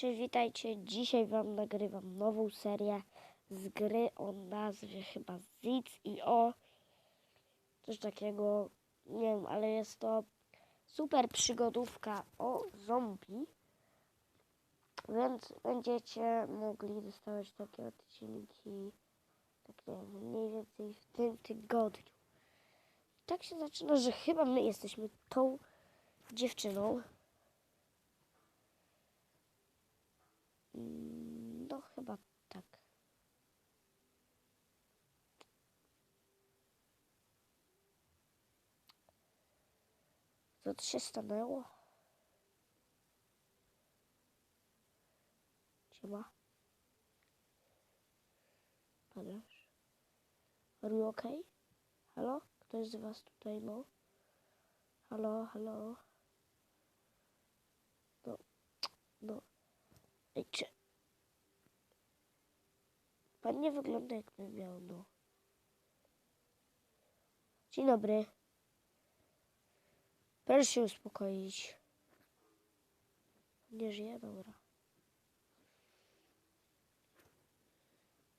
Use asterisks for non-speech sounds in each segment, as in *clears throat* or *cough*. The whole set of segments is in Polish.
Cześć, witajcie. Dzisiaj Wam nagrywam nową serię z gry o nazwie chyba Zic i o coś takiego, nie wiem, ale jest to super przygodówka o zombie. Więc będziecie mogli dostawać takie odcinki tak nie wiem, mniej więcej w tym tygodniu. Tak się zaczyna, że chyba my jesteśmy tą dziewczyną. No chyba tak. To się stanęło? Siema. Padasz? Are you okay? Halo? Ktoś z was tutaj, no? Halo, halo? No, no. Ej. Pan nie wygląda jakby miał, no. Dzień dobry. Proszę się uspokoić. Nie żyje? Dobra.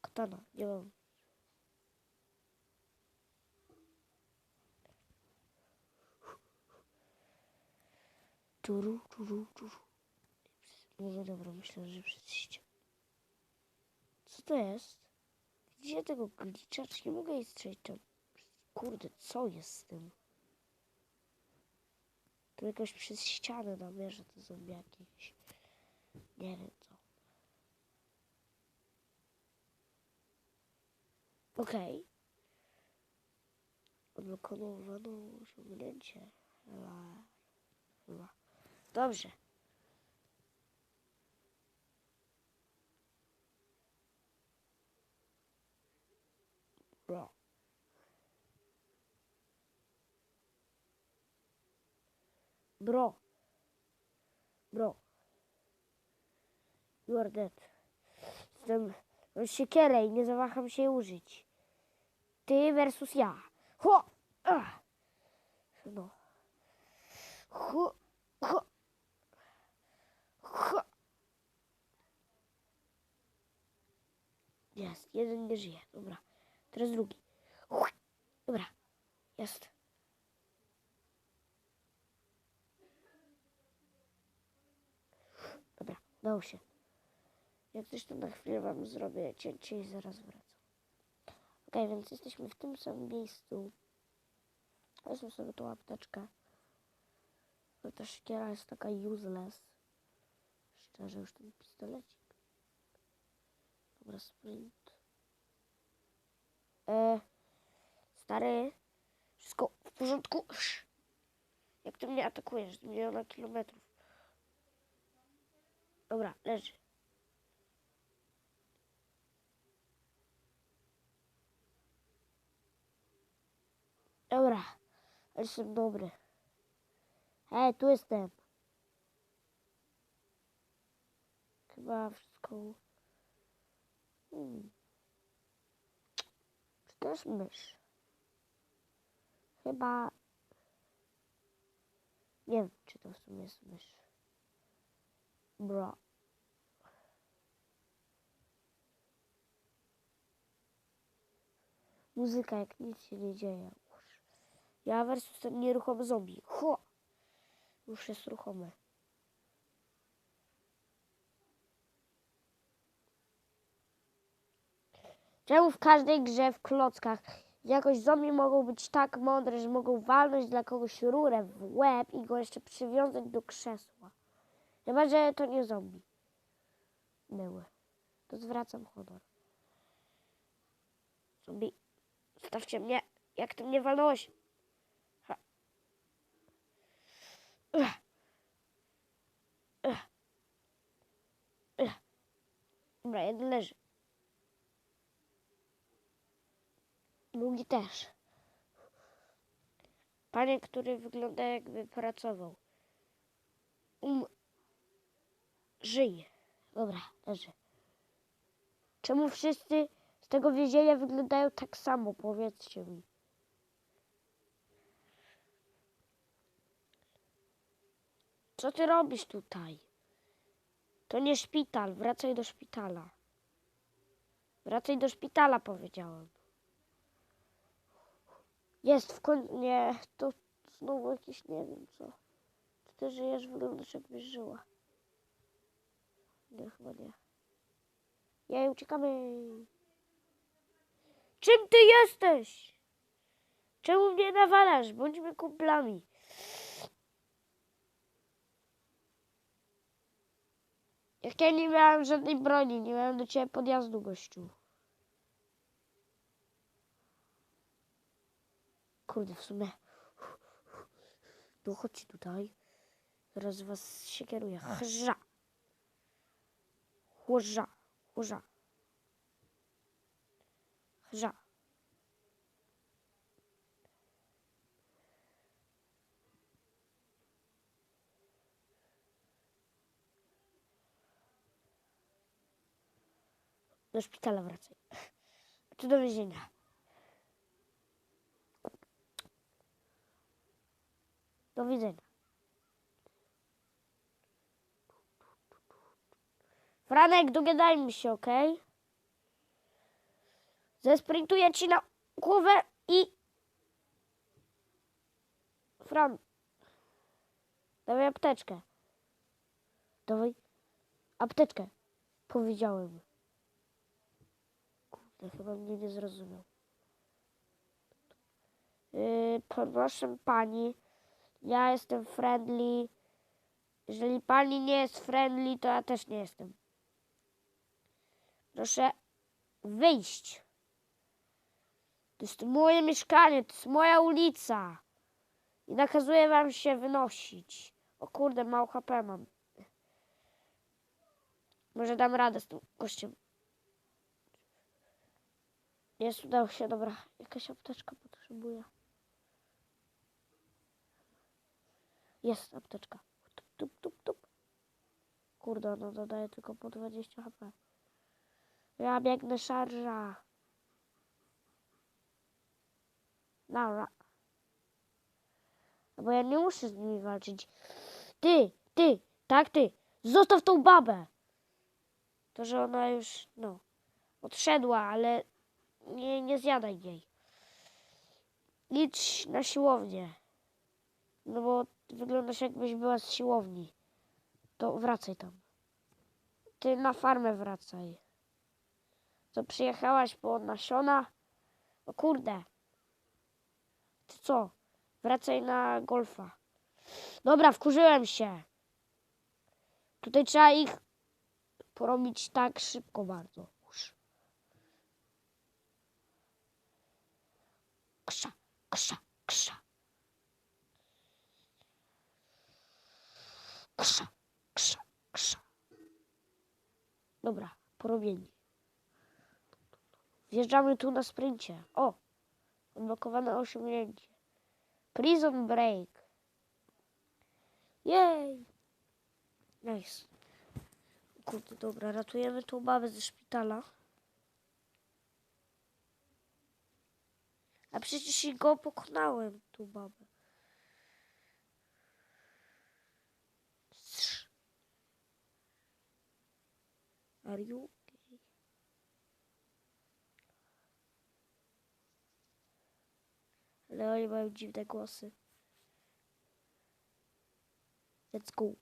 Katana, nie mam. Turu, turu, turu. No dobra, myślę, że przez ścianę. Co to jest? Gdzie tego glicza? Czy nie mogę jej strzelić tam? Kurde, co jest z tym? Tu jakoś przez ścianę namierza to zombiaki jakieś. Nie wiem co. Okej. Odblokowano osiągnięcie. Chyba. Chyba. Dobrze. Bro. Bro. Bro. You are dead. Jestem siekierę i nie zawaham się jej użyć. Ty versus ja. Ho! Ach. No. Ho! Ho! Ho! Jest, jeden nie żyje. Dobra. Teraz drugi. Dobra. Jest. Dało się. Jak coś to na chwilę wam zrobię cięcie i zaraz wracam. Okej, więc jesteśmy w tym samym miejscu. Weźmy sobie tą apteczkę. Bo ta szkiera jest taka useless. Szczerze, już ten pistolecik. Dobra, sprint. E, stary, wszystko w porządku? Jak ty mnie atakujesz? Z miliona kilometrów. Dobra, leży. Dobra, jestem dobry. Hej, tu jestem. Chyba wszystko. Hmm. Czy jest mysz? Chyba. Nie wiem, czy to w sumie jest mysz. Bro. Muzyka, jak nic się nie dzieje. Ja versus ten nieruchomy zombie. Ho! Już jest ruchomy. Czemu w każdej grze w klockach jakoś zombie mogą być tak mądre, że mogą walnąć dla kogoś rurę w łeb i go jeszcze przywiązać do krzesła? Chyba, że to nie zombie. Były. To zwracam honor. Zombie, zostawcie mnie. Jak ty mnie walnąłeś? Ha. Ech. Ech. Ech. Dobra, jeden leży. Drugi też. Panie, który wygląda jakby pracował. Um. Żyje. Dobra, leży. Czemu wszyscy z tego więzienia wyglądają tak samo? Powiedzcie mi. Co ty robisz tutaj? To nie szpital, wracaj do szpitala. Wracaj do szpitala, powiedziałem. Jest w końcu. Nie, to znowu jakieś nie wiem co. Ty żyjesz, wyglądasz jakbyś żyła. Nie, chyba nie. Jej, uciekamy. Czym ty jesteś? Czemu mnie nawalasz? Bądźmy kumplami. Jak ja nie miałem żadnej broni, nie miałem do ciebie podjazdu, gościu. Kurde, w sumie. No chodźcie tutaj. Zaraz was się kieruję. Chrza. Chłodża. Chłodża. Chrza. Do szpitala wracaj. Czy do więzienia. Do widzenia. Franek, dogadajmy się, okej? Zesprintuję ci na głowę i... Fran. Dawaj apteczkę. Dawaj apteczkę. Powiedziałem. Kurde, chyba mnie nie zrozumiał. Yy, proszę pani, ja jestem friendly. Jeżeli pani nie jest friendly, to ja też nie jestem. Proszę wyjść. To jest moje mieszkanie, to jest moja ulica. I nakazuję wam się wynosić. O kurde, mało HP mam. Może dam radę z tym gościem. Jest, udało się, dobra. Jakaś apteczka potrzebuję. Jest apteczka. Tup, tup, tup. Kurde, no dodaje tylko po 20 HP. Ja biegnę szarża. Dobra. No bo ja nie muszę z nimi walczyć. Ty, ty, tak ty. Zostaw tą babę. To, że ona już, no, odszedła, ale nie, nie zjadaj jej. Idź na siłownię. No bo wyglądasz jakbyś była z siłowni. To wracaj tam. Ty na farmę wracaj. Co przyjechałaś po nasiona? O kurde. Ty co? Wracaj na golfa. Dobra, wkurzyłem się. Tutaj trzeba ich porobić tak szybko bardzo. Uż. Krza, krza, krza. Krza, krza, krza. Dobra, porobieni. Wjeżdżamy tu na sprincie. O! Odblokowane osiągnięcie. Prison Break. Jej! Nice. Kurde, dobra, ratujemy tą babę ze szpitala. A przecież i go pokonałem, tą babę. Are you Ale oni mają dziwne głosy. Let's go.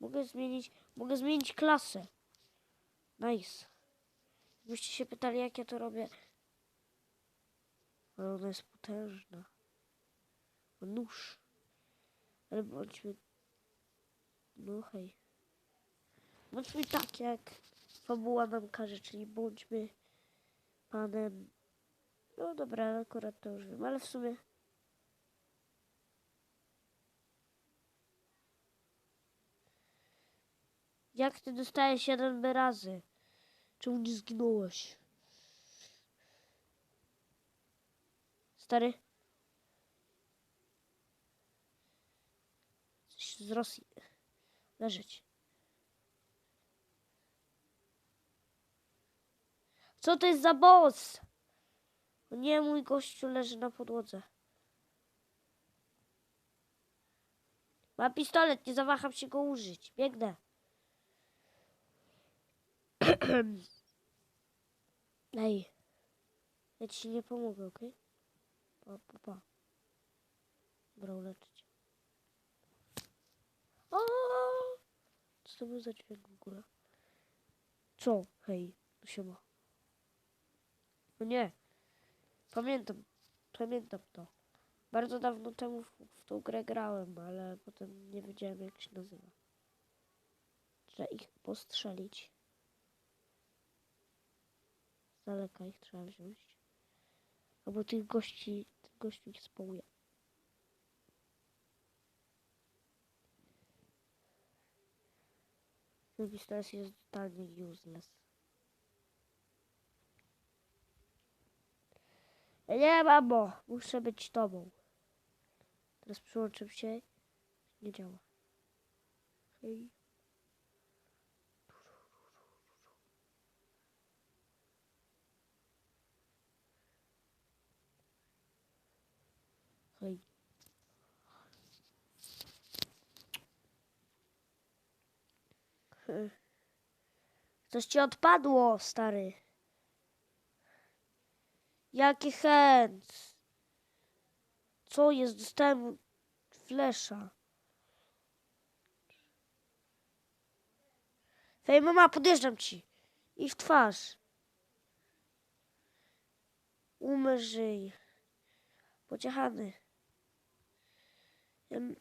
Mogę zmienić, mogę zmienić klasę. Nice. Jakbyście się pytali, jak ja to robię. Ale ona jest potężna. Nóż. Ale bądźmy... No hej. Bądźmy tak, jak fabuła nam każe, czyli bądźmy panem... No dobra, akurat to już wiem, ale w sumie... Jak ty dostajesz jeden razy? Czemu nie zginąłeś? Stary? Coś z Rosji. Leżeć. Co to jest za boss? O Nie, mój gościu leży na podłodze. Ma pistolet, nie zawaham się go użyć. Biegnę. *clears throat* Ej. Ja ci nie pomogę, okej? Pa, pa, pa. Dobra, uleczyć. O! Co to był za dźwięk w ogóle? Co? Hej, tu się ma. No nie. Pamiętam. Pamiętam to. Bardzo dawno temu w, w tą grę grałem, ale potem nie wiedziałem jak się nazywa. Trzeba ich postrzelić. Z daleka ich trzeba wziąć. Albo tych gości, tych gości ich społuje. Ten pistolet jest totalnie useless. Nie, mamo, muszę być tobą. Teraz przyłączę się. Nie działa. Hej. Hej. Coś ci odpadło, stary. Jaki chęt? Co jest? Dostałem flesza. Fej, mama, podjeżdżam ci. I w twarz. Umrzyj. Pociechany. Jem-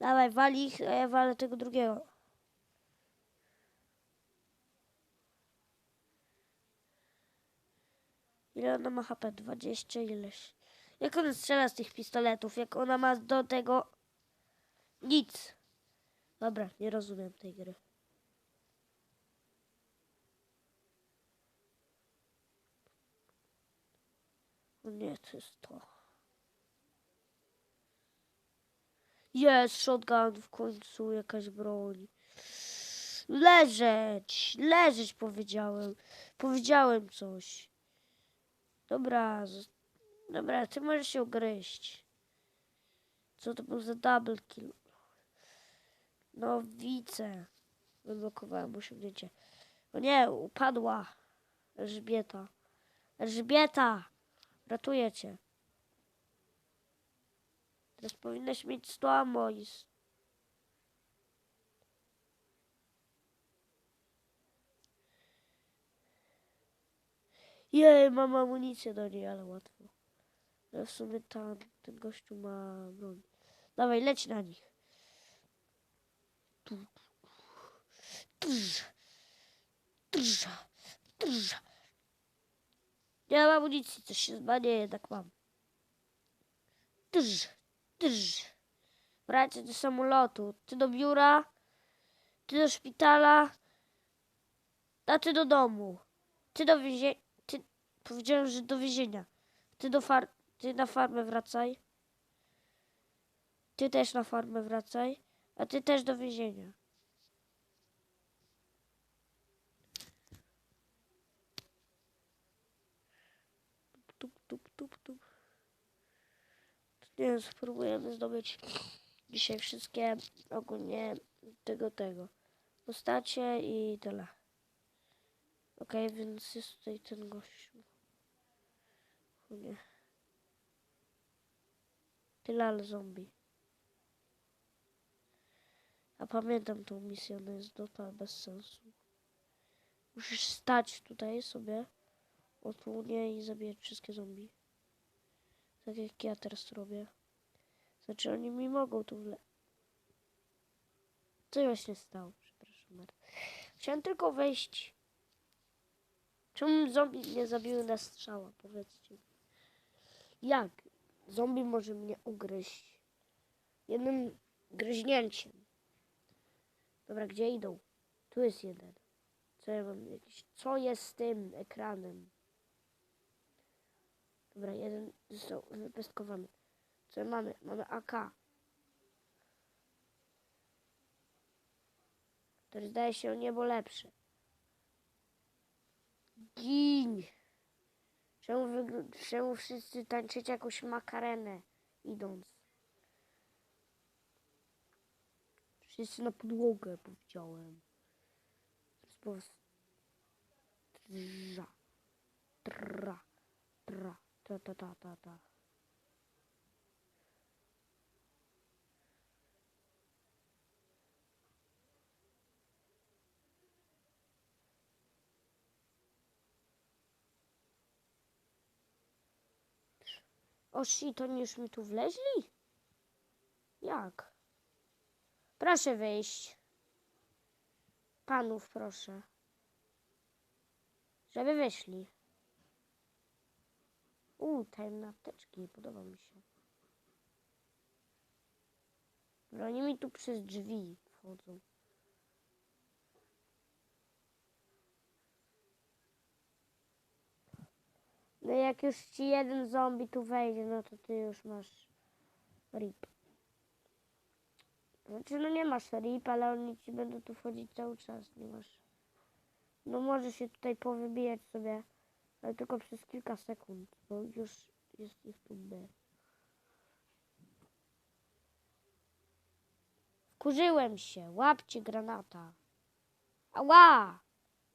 Dawaj, wali ich, a ja walę tego drugiego. Ile ona ma HP? 20 ileś. Jak ona strzela z tych pistoletów? Jak ona ma do tego... Nic. Dobra, nie rozumiem tej gry. O nie, to jest to. Jest shotgun w końcu, jakaś broń. Leżeć, leżeć powiedziałem. Powiedziałem coś. Dobra, dobra, ty możesz się ugryźć. Co to był za double kill? No, widzę. Wyblokowałem osiągnięcie. O nie, upadła. Elżbieta. Elżbieta! Ratuję cię. Teraz powinnaś mieć 100 ammo Jej, mam amunicję do niej, ale łatwo. Ale w sumie tam, ten gościu ma broń. Dawaj, leć na nich. Nie mam amunicji, coś się zbanie, jednak mam. Trz. Trz. Wracaj do samolotu. Ty do biura, ty do szpitala, a ty do domu. Ty do więzienia. Powiedziałem, że do więzienia. Ty do far... Ty na farmę wracaj. Ty też na farmę wracaj. A ty też do więzienia. Tup, tup, tup, tup. Nie wiem, spróbujemy zdobyć dzisiaj wszystkie ogólnie tego, tego. Postacie i tyle. Okej, więc jest tutaj ten gościu. Nie. Tyle, ale zombie. A pamiętam tą misję, ona jest total bez sensu. Musisz stać tutaj sobie, o tu nie i zabijać wszystkie zombie. Tak jak ja teraz robię. Znaczy oni mi mogą tu wle... Co właśnie stało? Przepraszam bardzo. Chciałem tylko wejść. Czemu zombie nie zabiły na strzała? Powiedzcie. mi. Jak? Zombie może mnie ugryźć. Jednym gryźnięciem. Dobra, gdzie idą? Tu jest jeden. Co ja mam jakiś... Co jest z tym ekranem? Dobra, jeden został wypestkowany. Co mamy? Mamy AK. Który zdaje się o niebo lepszy. Gin. Czemu, czemu wszyscy tańczycie jakąś makarenę idąc? Wszyscy na podłogę powiedziałem. Teraz. Trza. Tra. Tra. Ta ta ta ta ta. O shit, oni już mi tu wleźli? Jak? Proszę wyjść. Panów proszę. Żeby wyszli. Uuu, tajemne apteczki, podoba mi się. Że Oni mi tu przez drzwi wchodzą. No jak już ci jeden zombie tu wejdzie, no to ty już masz rip. Znaczy, no nie masz rip, ale oni ci będą tu wchodzić cały czas, nie masz. No może się tutaj powybijać sobie, ale tylko przez kilka sekund, bo już jest ich tu B. Wkurzyłem się, łapcie granata. Ała!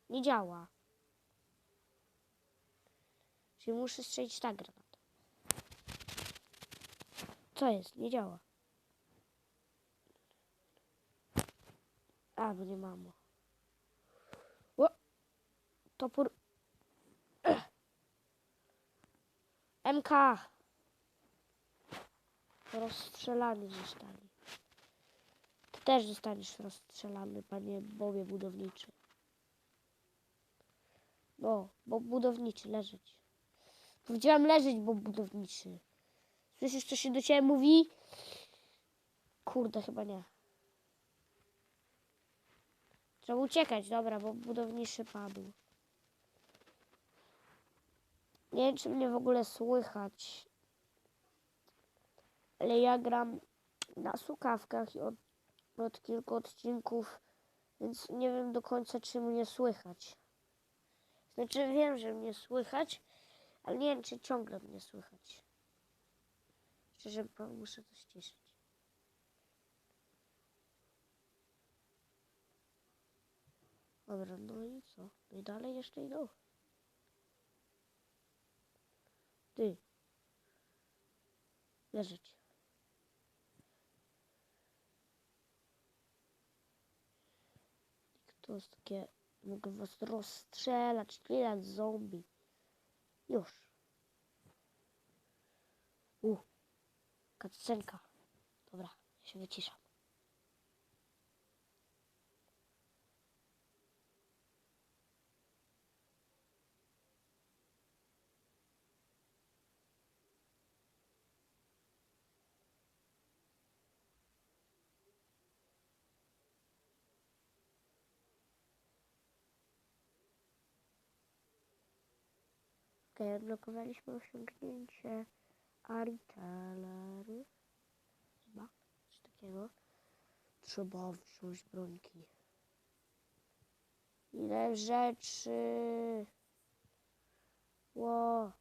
Nie działa. Czyli muszę strzelić tak. Co jest? Nie działa. A, bo nie mam. O! Topór. *clears throat* MK. Rozstrzelany zostali. Ty też zostaniesz rozstrzelany, panie Bobie budowniczy. No, bo budowniczy, leżeć. Powiedziałam leżeć, bo budowniczy. Słyszysz, co się do ciebie mówi? Kurde, chyba nie. Trzeba uciekać, dobra, bo budowniczy padł. Nie wiem, czy mnie w ogóle słychać. Ale ja gram na słuchawkach i od, od kilku odcinków, więc nie wiem do końca, czy mnie słychać. Znaczy, wiem, że mnie słychać, ale nie wiem, czy ciągle mnie słychać. Szczerze powiem, muszę to ściszyć. Dobra, no i co? No i dalej jeszcze idą. Ty. Leżeć. To jest takie... Mogę was rozstrzelać, tyle zombie. Już. U. Kaccenka. Dobra, się wyciszam. Okej, odblokowaliśmy osiągnięcie Ariteller. Chyba, coś takiego. Trzeba wziąć brońki. Ile rzeczy. Ło.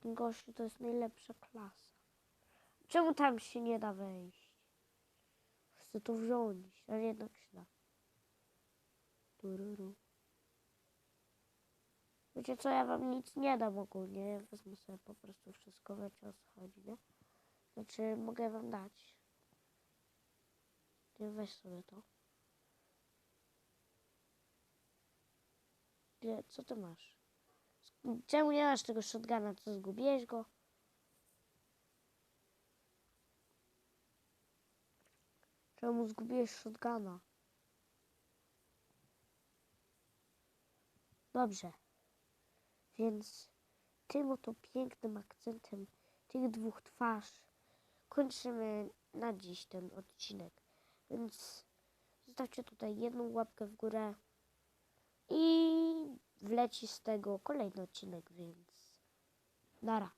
Ten gościu to jest najlepsza klasa. Czemu tam się nie da wejść? Chcę to wziąć, ale jednak się da. Tururu. Wiecie co, ja wam nic nie dam ogólnie. Ja wezmę sobie po prostu wszystko, wiecie o co chodzi, nie? Znaczy, mogę wam dać. Nie, weź sobie to. Nie, co ty masz? Czemu nie masz tego shotguna? Co, zgubiłeś go? Czemu zgubiłeś shotguna? Dobrze. Więc tym oto pięknym akcentem tych dwóch twarz kończymy na dziś ten odcinek. Więc zostawcie tutaj jedną łapkę w górę i wleci z tego kolejny odcinek, więc nara.